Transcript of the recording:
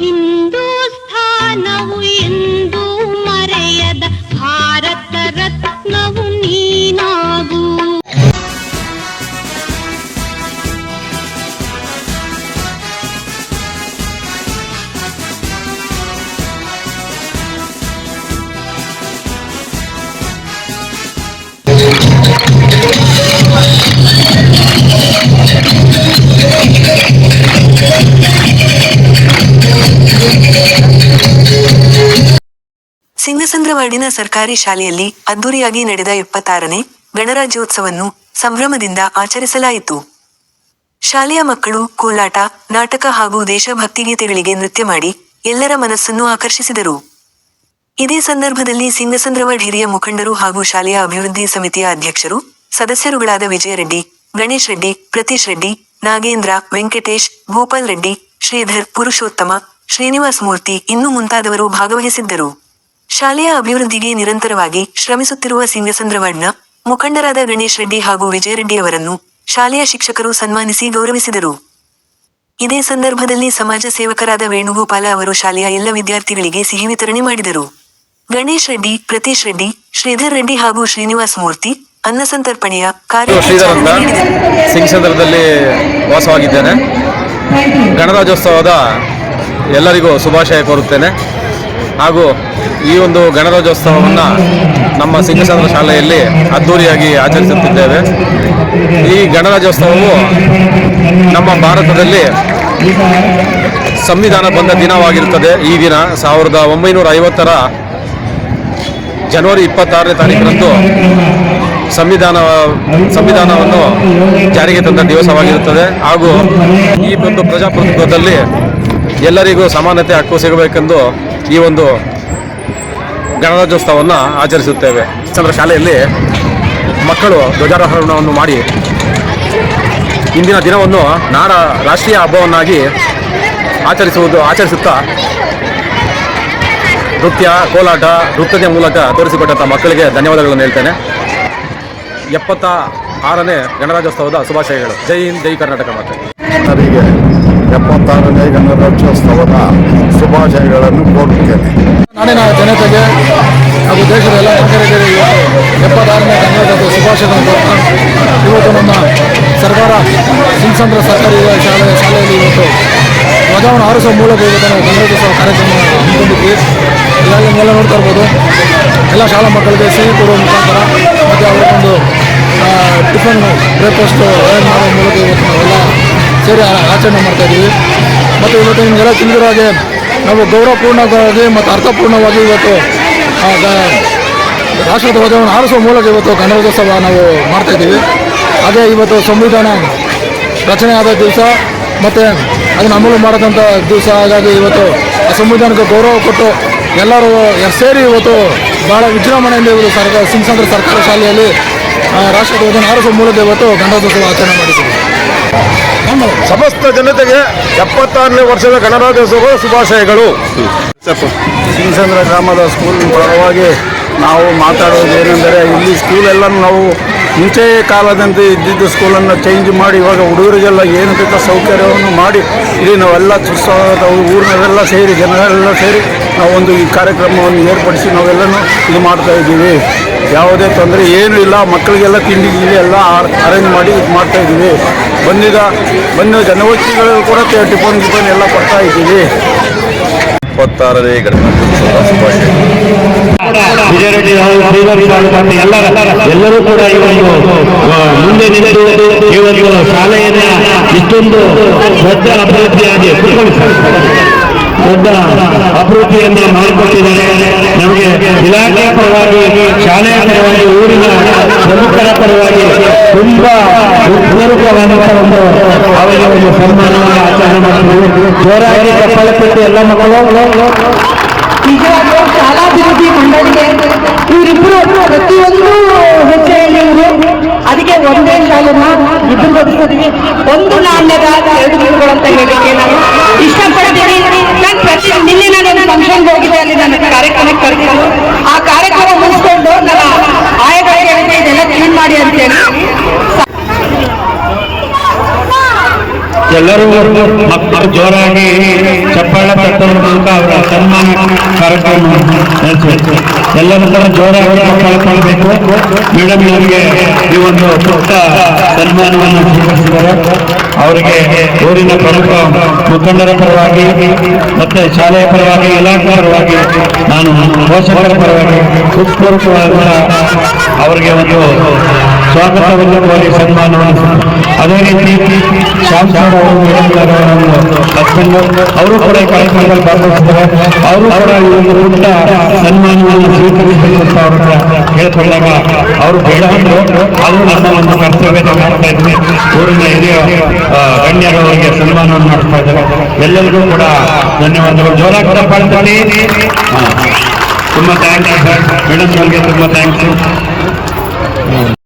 ಹಿಂದೂಸ್ಥಾನವು ಎಂದು ಮರೆಯದ ಭಾರತ ರತ್ನವು ನೀನಾಗು ಸಿಂಗಸಂದ್ರವಾಡಿನ ಸರ್ಕಾರಿ ಶಾಲೆಯಲ್ಲಿ ಅದ್ದೂರಿಯಾಗಿ ನಡೆದ ಎಪ್ಪತ್ತಾರನೇ ಗಣರಾಜ್ಯೋತ್ಸವನ್ನು ಸಂಭ್ರಮದಿಂದ ಆಚರಿಸಲಾಯಿತು. ಶಾಲೆಯ ಮಕ್ಕಳು, ಕೋಲಾಟ, ನಾಟಕ ಹಾಗೂ ದೇಶಭಕ್ತಿಗೀತೆಗಳಿಗೆ ನೃತ್ಯ ಮಾಡಿ ಎಲ್ಲರ ಮನಸ್ಸನ್ನು ಆಕರ್ಷಿಸಿದರು. ಇದೇ ಸಂದರ್ಭದಲ್ಲಿ ಸಿಂಗಸಂದ್ರವಾಡ್ ಹಿರಿಯ ಮುಖಂಡರು ಹಾಗೂ ಶಾಲೆಯ ಅಭಿವೃದ್ಧಿ ಸಮಿತಿಯ ಅಧ್ಯಕ್ಷರು, ಸದಸ್ಯರುಗಳಾದ ವಿಜಯ ರೆಡ್ಡಿ ಗಣೇಶ್ ರೆಡ್ಡಿ, ಪ್ರತೀಶ್ ರೆಡ್ಡಿ, ನಾಗೇಂದ್ರ, ವೆಂಕಟೇಶ್ ಭೂಪಾಲ್ ರೆಡ್ಡಿ ಶ್ರೀಧರ್ ಪುರುಷೋತ್ತಮ ಶ್ರೀನಿವಾಸ್ ಮೂರ್ತಿ ಇನ್ನೂ ಮುಂತಾದವರು ಭಾಗವಹಿಸಿದ್ದರು. ಶಾಲೆಯ ಅಭಿವೃದ್ಧಿಗೆ ನಿರಂತರವಾಗಿ ಶ್ರಮಿಸುತ್ತಿರುವ ಸಿಂಗಸಂದ್ರವಾಡ್ನ ಮುಖಂಡರಾದ ಗಣೇಶ್ ರೆಡ್ಡಿ ಹಾಗೂ ವಿಜಯ ರೆಡ್ಡಿ ಅವರನ್ನು ಶಾಲೆಯ ಶಿಕ್ಷಕರು ಸನ್ಮಾನಿಸಿ ಗೌರವಿಸಿದರು. ಇದೇ ಸಂದರ್ಭದಲ್ಲಿ ಸಮಾಜ ಸೇವಕರಾದ ವೇಣುಗೋಪಾಲ ಅವರು ಶಾಲೆಯ ಎಲ್ಲ ವಿದ್ಯಾರ್ಥಿಗಳಿಗೆ ಸಿಹಿ ವಿತರಣೆ ಮಾಡಿದರು. ಗಣೇಶ್ ರೆಡ್ಡಿ ಪ್ರತೀಶ್ ರೆಡ್ಡಿ ಶ್ರೀಧರ್ ರೆಡ್ಡಿ ಹಾಗೂ ಶ್ರೀನಿವಾಸ್ ಮೂರ್ತಿ ಅನ್ನಸಂತರ್ಪಣೆಯ ಕಾರ್ಯ ಶ್ರೀಧರ್ ಸಂದರ್ಭದಲ್ಲಿ ವಾಸವಾಗಿದ್ದೇನೆ. ಗಣರಾಜ್ಯೋತ್ಸವದ ಎಲ್ಲರಿಗೂ ಶುಭಾಶಯ ಕೋರುತ್ತೇನೆ. ಹಾಗೂ ಈ ಒಂದು ಗಣರಾಜ್ಯೋತ್ಸವವನ್ನು ನಮ್ಮ ಸಿಂಗಸಂದ್ರ ಶಾಲೆಯಲ್ಲಿ ಅದ್ಧೂರಿಯಾಗಿ ಆಚರಿಸುತ್ತಿದ್ದೇವೆ. ಈ ಗಣರಾಜ್ಯೋತ್ಸವವು ನಮ್ಮ ಭಾರತದಲ್ಲಿ ಸಂವಿಧಾನ ಬಂದ ದಿನವಾಗಿರುತ್ತದೆ. ಈ ದಿನ ಸಾವಿರದ ಒಂಬೈನೂರ ಐವತ್ತರ ಜನವರಿ ಇಪ್ಪತ್ತಾರನೇ ತಾರೀಕರಂದು ಸಂವಿಧಾನ, ಸಂವಿಧಾನವನ್ನು ಜಾರಿಗೆ ತಂದ ದಿವಸವಾಗಿರುತ್ತದೆ. ಹಾಗೂ ಈ ಒಂದು ಪ್ರಜಾಪ್ರಭುತ್ವದಲ್ಲಿ ಎಲ್ಲರಿಗೂ ಸಮಾನತೆ ಹಕ್ಕು ಸಿಗಬೇಕೆಂದು ಈ ಒಂದು ಗಣರಾಜ್ಯೋತ್ಸವವನ್ನು ಆಚರಿಸುತ್ತೇವೆ. ಚಂದ್ರ ಶಾಲೆಯಲ್ಲಿ ಮಕ್ಕಳು ಧ್ವಜಾರೋಹಣವನ್ನು ಮಾಡಿ ಇಂದಿನ ದಿನವನ್ನು ನಾಡ ರಾಷ್ಟ್ರೀಯ ಹಬ್ಬವನ್ನಾಗಿ ಆಚರಿಸುವುದು, ಆಚರಿಸುತ್ತಾ ನೃತ್ಯ, ಕೋಲಾಟ, ನೃತ್ಯದ ಮೂಲಕ ತೋರಿಸಿಕೊಟ್ಟಂಥ ಮಕ್ಕಳಿಗೆ ಧನ್ಯವಾದಗಳನ್ನು ಹೇಳ್ತೇನೆ. ಎಪ್ಪತ್ತ ಆರನೇ ಗಣರಾಜ್ಯೋತ್ಸವದ ಶುಭಾಶಯಗಳು. ಜೈ ಹಿಂದ್ ಜೈ ಕರ್ನಾಟಕ ಮಾತೆ. ಜನರಿಗೆ ಎಪ್ಪತ್ತಾರನೇ ಗಣರಾಜ್ಯೋತ್ಸವದ ಶುಭಾಶಯಗಳನ್ನು ಕೋರುತ್ತೇನೆ. ನಾಡಿನ ಜನತೆಗೆ ಹಾಗೂ ದೇಶದ ಎಲ್ಲ ನಾಗರಿಕರಿಗೆ ಎಪ್ಪತ್ತಾರನೇ ಗಣರಾಜ್ಯೋತ್ಸವ ಶುಭಾಶಯಗಳನ್ನು ಕೋರ್ತಾ ಇವತ್ತು ನಮ್ಮ ಸರ್ಕಾರ ಸಿಂಗ್ಸಂದ್ರ ಸರ್ಕಾರಿ ಶಾಲೆ ಶಾಲೆಯಲ್ಲಿ ಇವತ್ತು ಧ್ವಜವನ್ನು ಆರಿಸುವ ಮೂಲಕ ನಾವು ಗಣರಾಜ್ಯೋತ್ಸವ ಕಾರ್ಯಕ್ರಮ ಹಮ್ಮಿಕೊಂಡಿದ್ವಿ. ಎಲ್ಲ ನೀವೆಲ್ಲ ನೋಡ್ತಾ ಇರ್ಬೋದು. ಎಲ್ಲ ಶಾಲಾ ಮಕ್ಕಳಿಗೆ ಸಿಹಿ ಕೊಡುವ ಮುಖಾಂತರ ಮತ್ತು ಅವರಿಗೊಂದು ಟಿಫನ್ ಬ್ರೇಕ್ಫಾಸ್ಟ್ ಅರೇಂಜ್ ಮಾಡುವ ಮೂಲಕ ಇವತ್ತು ನಾವೆಲ್ಲ ಸೇರಿ ಆಚರಣೆ ಮಾಡ್ತಾ ಇದ್ದೀವಿ. ಮತ್ತು ಇವತ್ತು ನಿಮಗೆಲ್ಲ ತಿಳಿದಿರೋ ಹಾಗೆ ನಾವು ಗೌರವಪೂರ್ಣವಾಗಿ ಮತ್ತು ಅರ್ಥಪೂರ್ಣವಾಗಿ ಇವತ್ತು ರಾಷ್ಟ್ರ ಧ್ವಜವನ್ನು ಆರಿಸುವ ಮೂಲಕ ಇವತ್ತು ಗಣರಾಜ್ಯೋತ್ಸವ ನಾವು ಮಾಡ್ತಾ ಇದ್ದೀವಿ. ಅದೇ ಇವತ್ತು ಸಂವಿಧಾನ ರಚನೆಯಾದ ದಿವಸ ಮತ್ತು ಅದನ್ನು ಅಮಲು ಮಾಡದಂಥ ದಿವಸ. ಹಾಗಾಗಿ ಇವತ್ತು ಆ ಸಂವಿಧಾನಕ್ಕೆ ಗೌರವ ಕೊಟ್ಟು ಎಲ್ಲರೂ ಸೇರಿ ಇವತ್ತು ಭಾಳ ವಿಜೃಂಭಣೆಯಿಂದ ಇವರು ಸರ್ಕಾರ ಸಿಂಗ್ಸಂದ್ರ ಸರ್ಕಾರಿ ಶಾಲೆಯಲ್ಲಿ ಆ, ಆರಿಸುವ ಮೂಲದ ಮೂಲಕ ಇವತ್ತು ಗಣರಾಜ್ಯೋತ್ಸವ ಆಚರಣೆ ಮಾಡಿದ್ದೀವಿ. ಸಮಸ್ತ ಜನತೆಗೆ ಎಪ್ಪತ್ತಾರನೇ ವರ್ಷದ ಗಣರಾಜ್ಯೋತ್ಸವ ಶುಭಾಶಯಗಳು. ಸಿಂಗ್ಸಂದ್ರ ಗ್ರಾಮದ ಸ್ಕೂಲ್ ಪರವಾಗಿ ನಾವು ಮಾತಾಡೋದು ಏನೆಂದರೆ ಇಲ್ಲಿ ಸ್ಕೂಲೆಲ್ಲ ನಾವು ಮುಂಚೆ ಕಾಲದಂತೆ ಇದ್ದಿದ್ದ ಸ್ಕೂಲನ್ನು ಚೇಂಜ್ ಮಾಡಿ ಇವಾಗ ಹುಡುಗರಿಗೆಲ್ಲ ಏನು ಬೇಕೋ ಸೌಕರ್ಯವನ್ನು ಮಾಡಿ ಇಲ್ಲಿ ನಾವೆಲ್ಲ ಉತ್ಸವದ ಊರಿನವರೆಲ್ಲ ಸೇರಿ, ಜನರೆಲ್ಲ ಸೇರಿ ನಾವೊಂದು ಈ ಕಾರ್ಯಕ್ರಮವನ್ನು ಏರ್ಪಡಿಸಿ ನಾವೆಲ್ಲನೂ ಇದು ಮಾಡ್ತಾ ಇದ್ದೀವಿ. ಯಾವುದೇ ತೊಂದರೆ ಏನೂ ಇಲ್ಲ, ಮಕ್ಕಳಿಗೆಲ್ಲ ತಿಂಡಿ ಗಿಂಡಿ ಎಲ್ಲ ಅರೇಂಜ್ ಮಾಡಿ ಇದು ಮಾಡ್ತಾ ಇದ್ದೀವಿ. ಬಂದಿದ್ದ ಬಂದ ಜನವತ್ತಿಗಳು ಕೂಡ ಟಿಫನ್ ಗಿಫನ್ ಎಲ್ಲ ಕೊಡ್ತಾ ಇದ್ದೀವಿ. ಎಪ್ಪತ್ತಾರನೇ ಗಣರಾಜ್ಯೋತ್ಸವ ಎಲ್ಲರೂ ಕೂಡ ಈ ಮುಂದೆ ನಿಂತು ಈ ಒಂದು ಶಾಲೆಯನ್ನ ಇಷ್ಟೊಂದು ದೊಡ್ಡ ಅಭಿವೃದ್ಧಿಯಾಗಿ. ದೊಡ್ಡ ಅಭಿವೃದ್ಧಿಯನ್ನು ಮಾಡಿಕೊಟ್ಟಿದ್ದಾರೆ ನಮಗೆ ಇಲಾಖೆಯ ಪರವಾಗಿ, ಶಾಲೆಯ ಪರವಾಗಿ, ಊರಿನ ಪ್ರಮುಖರ ಪರವಾಗಿ ತುಂಬಾ ಉತ್ಪೂರ್ವಕವಾದಂತಹ ಒಂದು ಅವರಿಗೆ ಒಂದು ಸನ್ಮಾನವನ್ನು ಆಚರಣೆ ಮಾಡ್ತೀವಿ. ಜೋರಾಗಿ ಕಪ್ಪಳ ಕೊಟ್ಟು ಎಲ್ಲ ಮಕ್ಕಳು. ಎಲ್ಲರೂ ಮಕ್ಕಳು ಜೋರಾಗಿ ಚಪ್ಪಾಳೆ ತಟ್ಟೋದ್ರ ಮೂಲಕ ಅವರ ಸನ್ಮಾನ ಕಾರ್ಯಕ್ರಮ ಎಲ್ಲರೂ ಕೂಡ ಜೋರಾಗಿ ಚಪ್ಪಾಳೆ ಕೊಡಬೇಕು ಮೇಡಮ್ ಅವರಿಗೆ ಈ ಒಂದು ಪುಟ್ಟ ಸನ್ಮಾನವನ್ನು ಸ್ವೀಕರಿಸಿದ್ದಾರೆ ಅವರಿಗೆ ಊರಿನ ಪ್ರಮುಖ ಮುಖಂಡರ ಪರವಾಗಿ ಮತ್ತೆ ಶಾಲೆಯ ಪರವಾಗಿ ಇಲಾಖೆ ಪರವಾಗಿ ನಾನು ಪೋಷಕರ ಪರವಾಗಿ ಹೃತ್ಪೂರ್ವಕವಾದ ಅವರಿಗೆ ಒಂದು ಸ್ವಾಗತವನ್ನು ಕೋರಿ ಸನ್ಮಾನವನ್ನು. ಅದೇ ರೀತಿ ಮೇಡಮ್ ಅವರ ಹಸ್ಬೆಂಡ್ ಅವರು ಕೂಡ ಈ ಕಾರ್ಯಕ್ರಮದಲ್ಲಿ ಭಾಗವಹಿಸಿದ್ದಾರೆ. ಅವರು ಕೂಡ ಈ ಒಂದು ಪುಟ್ಟ ಸನ್ಮಾನವನ್ನು ಸ್ವೀಕರಿಸಬೇಕು ಅಂತ ಅವ್ರ ಹತ್ರ ಕೇಳ್ಕೊಂಡಾಗ ಅವರು ಬೇಡ ಅದು ನಮ್ಮ ಒಂದು ಕರ್ತವ್ಯ ಮಾಡ್ತಾ ಇದ್ವಿ. ಊರಿನ ಹಿರಿಯ ಗಣ್ಯರವರಿಗೆ ಸನ್ಮಾನವನ್ನು ಮಾಡ್ತಾ ಇದ್ದಾರೆ. ಎಲ್ಲರಿಗೂ ಕೂಡ ಧನ್ಯವಾದಗಳು. ಜೋರಾಗಿ ಕೂಡ ಪಾಡ್ತಾರೆ ತುಂಬಾ ಥ್ಯಾಂಕ್ಸ್ ಮೇಡಮ್ ಅವರಿಗೆ ತುಂಬಾ ಥ್ಯಾಂಕ್ಸ್